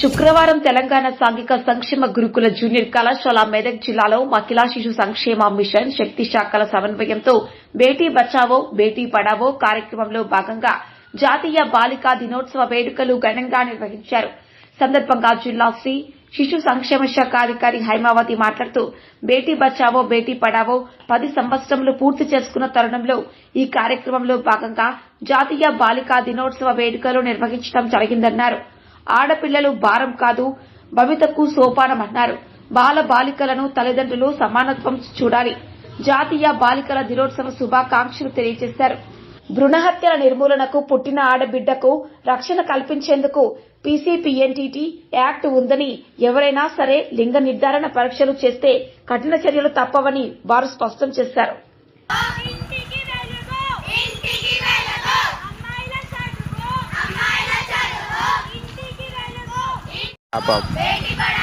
శుక్రవారం తెలంగాణ సాంఘిక సంక్షేమ గురుకుల జూనియర్ కళాశాల మెదక్ జిల్లాలో మహిళా శిశు సంక్షేమ మిషన్ శక్తి శాఖల సమన్వయంతో బేటీ బచావో బేటీ పడావో కార్యక్రమంలో భాగంగా జాతీయ బాలికా దినోత్సవ వేడుకలు ఘనంగా నిర్వహించారు. సందర్భంగా జిల్లా శ్రీ శిశు సంక్షేమ శాఖ అధికారి హైమావతి మాట్లాడుతూ బేటీ బచావో బేటీ పడావో పది సంవత్సరములు పూర్తి చేసుకున్న తరుణంలో ఈ కార్యక్రమంలో భాగంగా జాతీయ బాలికా దినోత్సవ వేడుకలు నిర్వహించడం జరిగిందన్నారు. ఆడపిల్లలు భారం కాదు భవితకు సోపానమన్నారు. బాల బాలికలను తల్లిదండ్రులు సమానత్వం చూడాలి. జాతీయ బాలికల దినోత్సవ శుభాకాంక్షలు తెలియజేశారు. భ్రూణ హత్యల నిర్మూలనకు పుట్టిన ఆడబిడ్డకు రక్షణ కల్పించేందుకు పీసీపీఎన్టీటీ యాక్ట్ ఉందని ఎవరైనా సరే లింగ నిర్ధారణ పరీక్షలు చేస్తే కఠిన చర్యలు తప్పవని వారు స్పష్టం చేశారు. Tá above